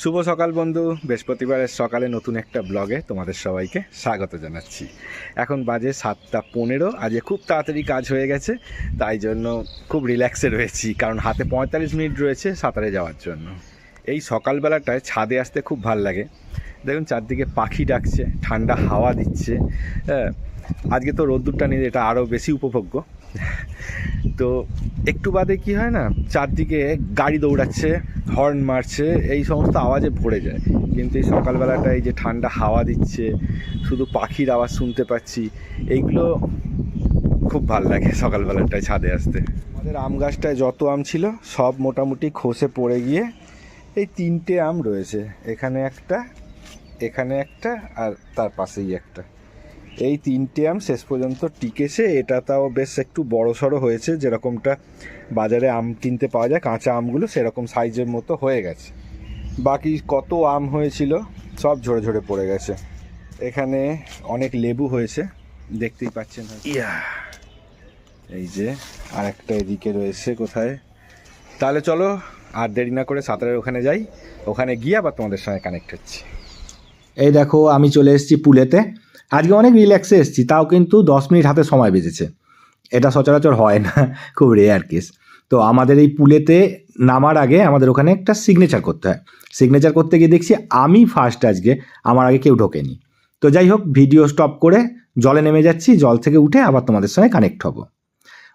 শুভ সকাল বন্ধু। বৃহস্পতিবারের সকালে নতুন একটা ব্লগে তোমাদের সবাইকে স্বাগত জানাচ্ছি। এখন বাজে সাতটা পনেরো, আজকে খুব তাড়াতাড়ি কাজ হয়ে গেছে, তাই জন্য খুব রিল্যাক্সে রয়েছি, কারণ হাতে পঁয়তাল্লিশ মিনিট রয়েছে সাঁতারে যাওয়ার জন্য। এই সকালবেলাটায় ছাদে আসতে খুব ভালো লাগে। দেখুন, চারদিকে পাখি ডাকছে, ঠান্ডা হাওয়া দিচ্ছে হ্যাঁ। আজকে তো রোদ্দুরটা নিয়ে এটা আরও বেশি উপভোগ্য। তো একটু বাদে কি হয় না, চারদিকে গাড়ি দৌড়াচ্ছে হর্ন মারছে, এই সমস্ত আওয়াজে ভরে যায়। কিন্তু এই সকালবেলাটা এই যে ঠান্ডা হাওয়া দিচ্ছে, শুধু পাখির আওয়াজ শুনতে পাচ্ছি, এইগুলো খুব ভালো লাগে সকালবেলাটায় ছাদে আসতে। আমাদের আম গাছটায় যত আম ছিল, সব মোটামুটি খসে পড়ে গিয়ে এই তিনটে আম রয়েছে। এখানে একটা এখানে একটা, আর তার পাশেই একটা। এই তিনটে আম শেষ পর্যন্ত টিকেছে। এটা তাও বেশ একটু বড় সড়ো হয়েছে যেরকমটা বাজারে আম কিনতে পাওয়া যায় কাঁচা আমগুলো সেরকম সাইজের মতো হয়ে গেছে। বাকি কত আম হয়েছিল সব ঝরে ঝরে পড়ে গেছে। এখানে অনেক লেবু হয়েছে দেখতেই পাচ্ছেন। ইয়া। এই যে আর একটা এদিকে রয়েছে কোথায়? তাহলে চলো আর দেরি না করে সাঁতারের ওখানে যাই। ওখানে গিয়ে আবার তোমাদের সঙ্গে কানেক্ট হচ্ছে। এই দেখো আমি চলে এসেছি পুলেতে। আজকে অনেক রিল্যাক্সে এসেছি, তাও কিন্তু দশ মিনিট হাতে সময় বেজেছে এটা সচরাচর হয় না, খুব রেয়ার কেস তো আমাদের এই পুলেতে নামার আগে আমাদের ওখানে একটা সিগনেচার করতে হয়। সিগনেচার করতে গিয়ে দেখছি আমি ফার্স্ট আজকে, আমার আগে কেউ ঢোকেনি। তো যাই হোক ভিডিও স্টপ করে জলে নেমে যাচ্ছি, জল থেকে উঠে আবার তোমাদের সঙ্গে কানেক্ট হব।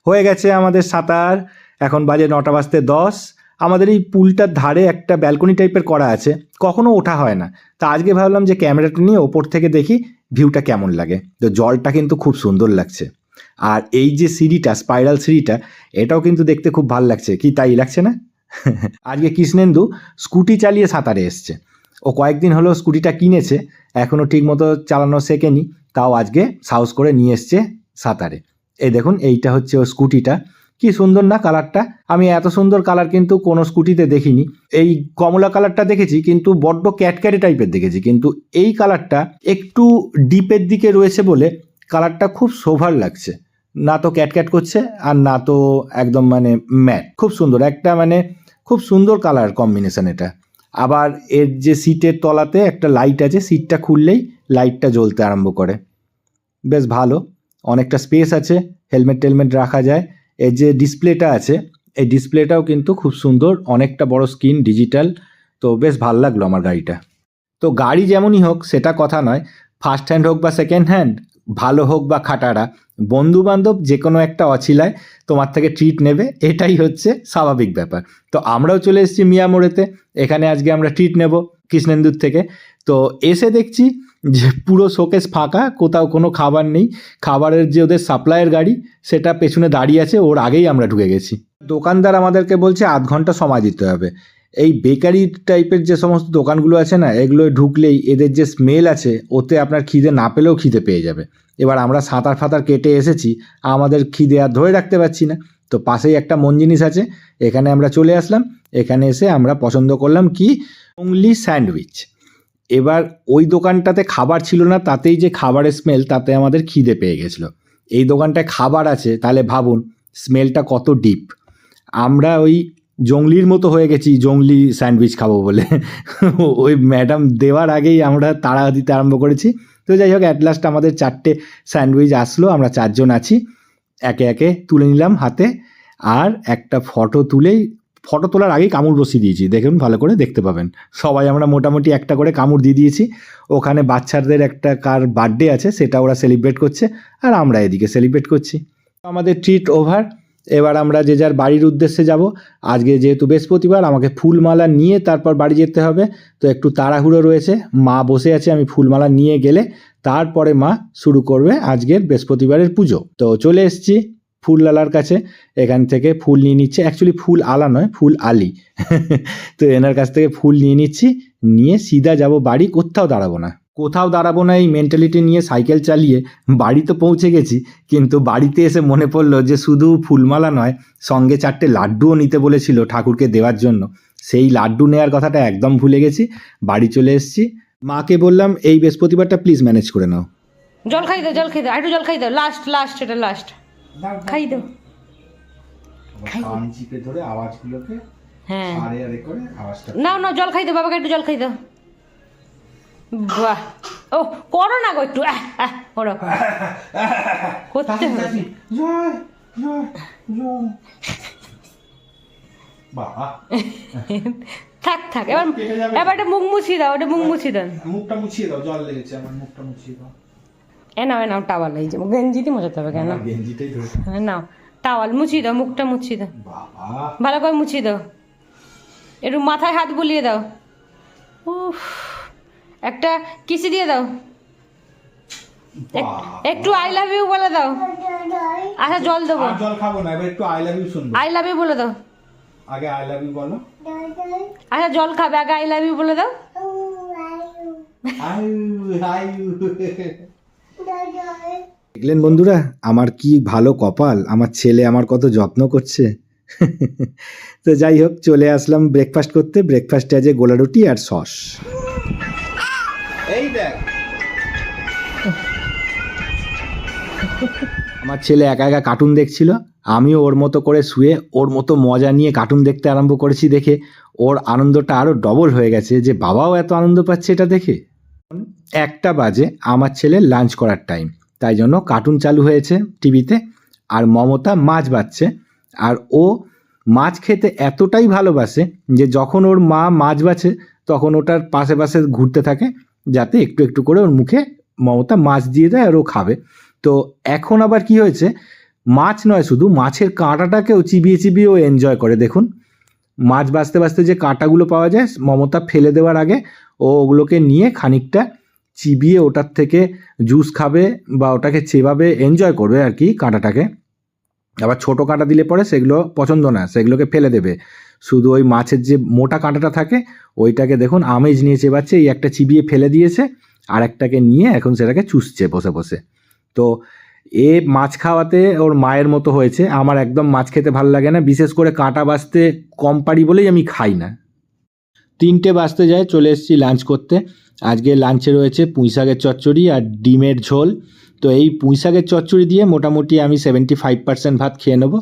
হয়ে গেছে আমাদের সাঁতার, এখন বাজে নটা বাজতে দশ। আমাদের এই পুলটার ধারে একটা ব্যালকনি টাইপের করা আছে, কখনো ওঠা হয় না। তা আজকে ভাবলাম যে ক্যামেরাটা নিয়ে ওপর থেকে দেখি ভিউটা কেমন লাগে? তো জলটা কিন্তু খুব সুন্দর লাগছে। আর এই যে সিঁড়িটা স্পাইরাল সিঁড়িটা, এটাও কিন্তু দেখতে খুব ভালো লাগছে। কি তাই লাগছে না? আজকে কৃষ্ণেন্দু স্কুটি চালিয়ে সাঁতারে এসছে। ও কয়েকদিন হলো স্কুটিটা কিনেছে এখনও ঠিকমতো চালানো শেখেনি, তাও আজকে সাহস করে নিয়ে এসছে সাঁতারে। এই দেখুন, এইটা হচ্ছে ও স্কুটিটা। কি সুন্দর না কালারটা? আমি এত সুন্দর কালার কিন্তু কোনো স্কুটিতে দেখিনি। এই কমলা কালারটা দেখেছি, কিন্তু বড্ড ক্যাটক্যাটে টাইপের দেখেছি। কিন্তু এই কালারটা একটু ডিপের দিকে রয়েছে বলে কালারটা খুব সোভার লাগছে। না তো ক্যাটক্যাট করছে, আর না তো একদম মানে ম্যাট। খুব সুন্দর, একটা মানে খুব সুন্দর কালার কম্বিনেশন এটা। আবার এর যে সিটের তলাতে একটা লাইট আছে, সিটটা খুললেই লাইটটা জ্বলতে আরম্ভ করে। বেশ ভালো, অনেকটা স্পেস আছে, হেলমেট টেলমেট রাখা যায়। এর যে ডিসপ্লেটা আছে, এই ডিসপ্লেটাও কিন্তু খুব সুন্দর, অনেকটা বড় স্ক্রিন, ডিজিটাল, তো বেশ ভালো লাগল আমার গাড়িটা। তো গাড়ি যেমনই হোক, সেটা কথা নয় ফার্স্ট হ্যান্ড হোক বা সেকেন্ড হ্যান্ড ভালো হোক বা খাটারা বন্ধু বান্ধব যে কোনো একটা অছিলায় তোমার থেকে ট্রিট নেবে, এটাই হচ্ছে স্বাভাবিক ব্যাপার। তো আমরাও চলে এসেছি মিয়া মোড়েতে এখানে আজকে আমরা ট্রিট নেব কৃষ্ণেন্দুর থেকে। তো এসে দেখছি যে পুরো শোকেস ফাঁকা, কোথাও কোনো খাবার নেই। খাবারের যে ওদের সাপ্লাইয়ের গাড়ি, সেটা পেছনে দাঁড়িয়ে আছে, ওর আগেই আমরা ঢুকে গেছি। দোকানদার আমাদেরকে বলছে, আধ ঘণ্টা সময় দিতে হবে। এই বেকারি টাইপের যে সমস্ত দোকানগুলো আছে না, এগুলো ঢুকলেই এদের যে স্মেল আছে, ওতে আপনার খিদে না পেলেও খিদে পেয়ে যাবে। এবার আমরা সাঁতার ফাতার কেটে এসেছি, আমাদের খিদে আর ধরে রাখতে পারছি না। তো পাশেই একটা মন জিনিস আছে, এখানে আমরা চলে আসলাম। এখানে এসে আমরা পছন্দ করলাম কি? Only sandwich. এবার ওই দোকানটাতে খাবার ছিল না, তাতেই যে খাবারের স্মেল তাতে আমাদের খিদে পেয়ে গেছিল। এই দোকানটায় খাবার আছে, তাহলে ভাবুন স্মেলটা কত ডিপ আমরা ওই জঙ্গলির মতো হয়ে গেছি, জঙ্গলি স্যান্ডউইচ খাব বলে। ওই ম্যাডাম দেওয়ার আগেই আমরা তাড়া দিতে আরম্ভ করেছি। তো যাই হোক অ্যাট লাস্ট আমাদের চারটে স্যান্ডউইচ আসলো, আমরা চারজন আছি। একে একে তুলে নিলাম হাতে, আর একটা ফটো তুলেই ফটো তোলার আগেই কামড় বসিয়ে দিয়েছি। দেখুন, ভালো করে দেখতে পাবেন। সবাই আমরা মোটামুটি একটা করে কামড় দিয়ে দিয়েছি। ওখানে বাচ্চাদের একটা কার বার্থডে আছে, সেটা ওরা সেলিব্রেট করছে আর আমরা এদিকে সেলিব্রেট করছি। আমাদের ট্রিট ওভার এবার আমরা যে যার বাড়ির উদ্দেশ্যে যাব। আজকে যেহেতু বৃহস্পতিবার, আমাকে ফুলমালা নিয়ে তারপর বাড়ি যেতে হবে। তো একটু তাড়াহুড়ো রয়েছে। মা বসে আছে, আমি ফুলমালা নিয়ে গেলে তারপরে মা শুরু করবে আজকের বৃহস্পতিবারের পুজো। তো চলে এসেছি। ফুল আলার কাছে, এখান থেকে ফুল নিয়ে নিচ্ছে। অ্যাকচুয়ালি ফুল আলা নয়, ফুল আলি। তো এনার কাছ থেকে ফুল নিয়ে নিচ্ছি, নিয়ে সিধা যাব বাড়ি, কোথাও দাঁড়াবো না। কোথাও দাঁড়াবো না এই মেন্টালিটি নিয়ে সাইকেল চালিয়ে বাড়ি তো পৌঁছে গেছি, কিন্তু বাড়িতে এসে মনে পড়ল যে শুধু ফুলমালা নয়, সঙ্গে চারটে লাড্ডুও নিতে বলেছিল ঠাকুরকে দেওয়ার জন্য। সেই লাড্ডু নেওয়ার কথাটা একদম ভুলে গেছি, বাড়ি চলে এসেছি। মাকে বললাম, এই বৃহস্পতিবারটা প্লিজ ম্যানেজ করে নাও। জল খাই দাও জল খাই দাও একটু জল খাই দাও লাস্ট লাস্ট এটা লাস্ট খাই দাও। কান চিপে ধরে আওয়াজগুলোকে হ্যাঁ। আরে আরে করে আওয়াজটা নাও নাও জল খাই দাও বাবাকে একটু জল খাই দাও। বাহ। ও করো না গো একটু। করো। করতে হবে। থাক থাক এবার এবার এটা মুখ মুছিয়ে দাও এটা মুখ মুছিয়ে দাও। মুখটা মুছিয়ে দাও জল লেগেছে আমার মুখটা মুছিয়ে দাও। এ নাও এ নাও টাওয়াল এই যে গেঞ্জিতে মোছাতে হবে কেন? হ্যাঁ নাও টাওয়াল মুছিয়ে দাও মুখটা মুছিয়ে দাও। বাবা। ভালো করে মুছিয়ে দাও। একটু মাথায় হাত বুলিয়ে দাও। উফ একটা কিসি দিয়ে দাও। একটু আই লাভ ইউ বলে দাও। আচ্ছা জল দেবো। জল খাব না এবার একটু আই লাভ ইউ শুনব। আই লাভ ইউ বলে দাও। আগে আই লাভ ইউ বলো। আচ্ছা জল খাবে আগে আই লাভ ইউ বলে দাও। আই আই দেখলেন বন্ধুরা আমার কি ভালো কপাল? আমার ছেলে আমার কত যত্ন করছে? তো যাই হোক চলে আসলাম ব্রেকফাস্ট করতে। ব্রেকফাস্টে আছে গোলা রুটি আর সস। এই দেখ। আমার ছেলে একা একা কার্টুন দেখছিল। আমিও ওর মতো করে শুয়ে ওর মতো মজা নিয়ে কার্টুন দেখতে আরম্ভ করেছি দেখে। ওর আনন্দটা আরও ডবল হয়ে গেছে যে বাবাও এত আনন্দ পাচ্ছে এটা দেখে। একটা বাজে আমার ছেলে লাঞ্চ করার টাইম তাই জন্য কার্টুন চালু হয়েছে টিভিতে, আর মমতা মাছ বাচ্ছে। আর ও মাছ খেতে এতটাই ভালোবাসে যে যখন ওর মা মাছ বাছে তখন ওটার পাশে পাশে ঘুরতে থাকে, যাতে একটু একটু করে ওর মুখে মমতা মাছ দিয়ে দেয় আর ও খাবে। তো এখন আবার কি হয়েছে, মাছ নয় শুধু, মাছের কাঁটাটাকেও চিবিয়ে চিবিয়ে ও এনজয় করে। দেখুন, মাছ বাঁচতে বাঁচতে যে কাঁটাগুলো পাওয়া যায়, মমতা ফেলে দেওয়ার আগে ও ওগুলোকে নিয়ে খানিকটা চিবিয়ে ওটার থেকে জুস খাবে বা ওটাকে চেবাবে এনজয় করবে আর কি কাঁটাটাকে। আবার ছোটো কাঁটা দিলে পরে সেগুলো পছন্দ না, সেগুলোকে ফেলে দেবে। শুধু ওই মাছের যে মোটা কাঁটাটা থাকে, ওইটাকে দেখুন আমেজ নিয়ে চেবাচ্ছে, এই একটা চিবিয়ে ফেলে দিয়েছে আর একটাকে নিয়ে এখন সেটাকে চুষছে বসে বসে। তো এ মাছ খাওয়াতে ওর মায়ের মতো হয়েছে। আমার একদম মাছ খেতে ভালো লাগে না, বিশেষ করে কাঁটা বাছতে কম পারি বলেই আমি খাই না। তিনটে বাজতে যায়, চলে এসেছি লাঞ্চ করতে। আজকে লাঞ্চে রয়েছে পুঁই শাকের চচ্চড়ি আর ডিমের ঝোল। তো এই পুঁই শাকের চচ্চড়ি দিয়ে মোটামুটি আমি সেভেন্টি ফাইভ পার্সেন্ট ভাত খেয়ে নেব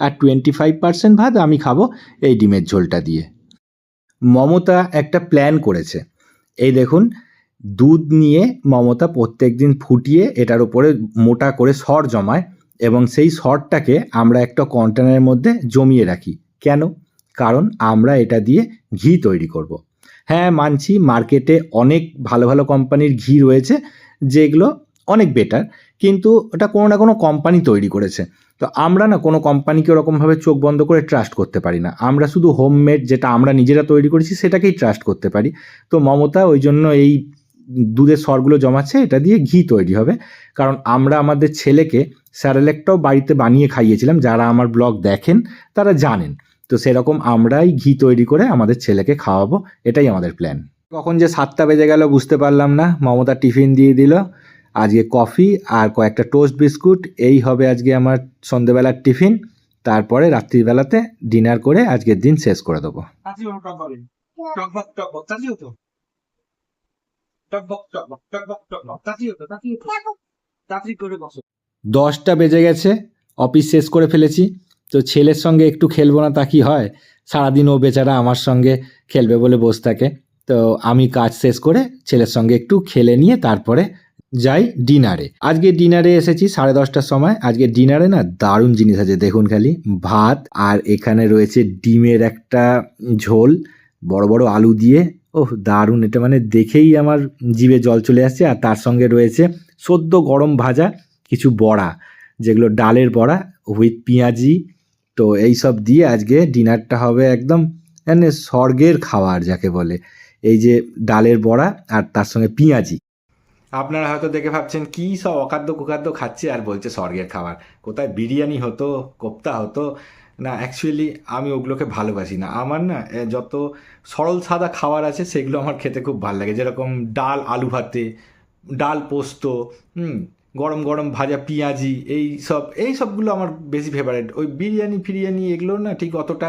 আর টোয়েন্টি ফাইভ পার্সেন্ট ভাত আমি খাব এই ডিমের ঝোলটা দিয়ে। মমতা একটা প্ল্যান করেছে। এই দেখুন, দুধ নিয়ে মমতা প্রত্যেক দিন ফুটিয়ে এটার উপরে মোটা করে সর জমায় এবং সেই সরটাকে আমরা একটা কন্টেনারের মধ্যে জমিয়ে রাখি। কেন? কারণ আমরা এটা দিয়ে ঘি তৈরি করব। হ্যাঁ মানছি মার্কেটে অনেক ভালো ভালো কোম্পানির ঘি রয়েছে, যেগুলো অনেক বেটার কিন্তু ওটা কোনো না কোনো কোম্পানি তৈরি করেছে। তো আমরা না কোনো কোম্পানিকে ওরকমভাবে চোখ বন্ধ করে ট্রাস্ট করতে পারি না। আমরা শুধু হোমমেড যেটা আমরা নিজেরা তৈরি করেছি, সেটাকেই ট্রাস্ট করতে পারি। তো মমতা ওই জন্য এই দুধের সরগুলো জমাচ্ছে, এটা দিয়ে ঘি তৈরি হবে। কারণ আমরা আমাদের ছেলেকে স্যারেলেকটাও বাড়িতে বানিয়ে খাইয়েছিলাম, যারা আমার ব্লগ দেখেন, তারা জানেন। তো সেরকম আমরাই ঘি তৈরি করে আমাদের ছেলেকে খাওয়াবো এটাই আমাদের প্ল্যান কখন যে সাতটা বেজে গেল বুঝতে পারলাম না মমতা টিফিন দিয়ে দিল আজকে কফি আর কয়েকটা টোস্ট বিস্কুট এই হবে আজকে আমার সন্ধেবেলার টিফিন তারপরে রাত্রিবেলাতে ডিনার করে আজকের দিন শেষ করে দেবো। দশটা বেজে গেছে অফিস শেষ করে ফেলেছি। তো ছেলের সঙ্গে একটু খেলব না তা কি হয়? সারাদিন ও বেচারা আমার সঙ্গে খেলবে বলে বসে থাকে। তো আমি কাজ শেষ করে ছেলের সঙ্গে একটু খেলে নিয়ে তারপরে যাই ডিনারে। আজকে ডিনারে এসেছি সাড়ে দশটার সময়। আজকে ডিনারে না দারুণ জিনিস আছে, দেখুন খালি। ভাত আর এখানে রয়েছে ডিমের একটা ঝোল, বড় বড় আলু দিয়ে। ওহ, দারুণ, এটা মানে দেখেই আমার জিভে জল চলে আসছে। আর তার সঙ্গে রয়েছে সদ্য গরম ভাজা কিছু বড়া, যেগুলো ডালের বড়া উইথ পেঁয়াজি তো এই সব দিয়ে আজকে ডিনারটা হবে একদম মানে স্বর্গের খাবার যাকে বলে। এই যে ডালের বড়া আর তার সঙ্গে পেঁয়াজি। আপনারা হয়তো দেখে ভাবছেন, কী সব অখাদ্য কুখাদ্য খাচ্ছে আর বলছে স্বর্গের খাবার। কোথায় বিরিয়ানি হতো, কোপ্তা হতো? না অ্যাকচুয়ালি আমি ওগুলোকে ভালোবাসি না। আমার না যত সরল সাদা খাবার আছে সেগুলো আমার খেতে খুব ভালো লাগে। যেরকম ডাল আলু ভাতে, ডাল পোস্ত, হুম গরম গরম ভাজা পেঁয়াজি, এই সব, এই সবগুলো আমার বেশি ফেভারিট ওই বিরিয়ানি ফিরিয়ানি এগুলো না ঠিক অতটা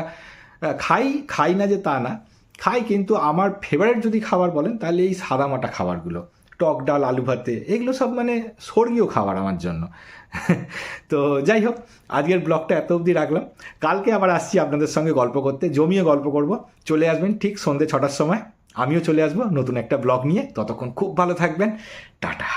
খাই খাই না যে তা না। খাই কিন্তু আমার ফেভারিট যদি খাবার বলেন, তাহলে এই সাদামাটা খাবারগুলো, টক ডাল, আলু ভাতে, এগুলো সব মানে স্বর্গীয় খাবার আমার জন্য। তো যাই হোক, আজকের ব্লগটা এত অবধি রাখলাম। কালকে আবার আসছি আপনাদের সঙ্গে গল্প করতে, জমিয়ে গল্প করব। চলে আসবেন ঠিক সন্ধ্যে ছটার সময়। আমিও চলে আসব নতুন একটা ব্লগ নিয়ে। ততক্ষণ খুব ভালো থাকবেন। টাটা।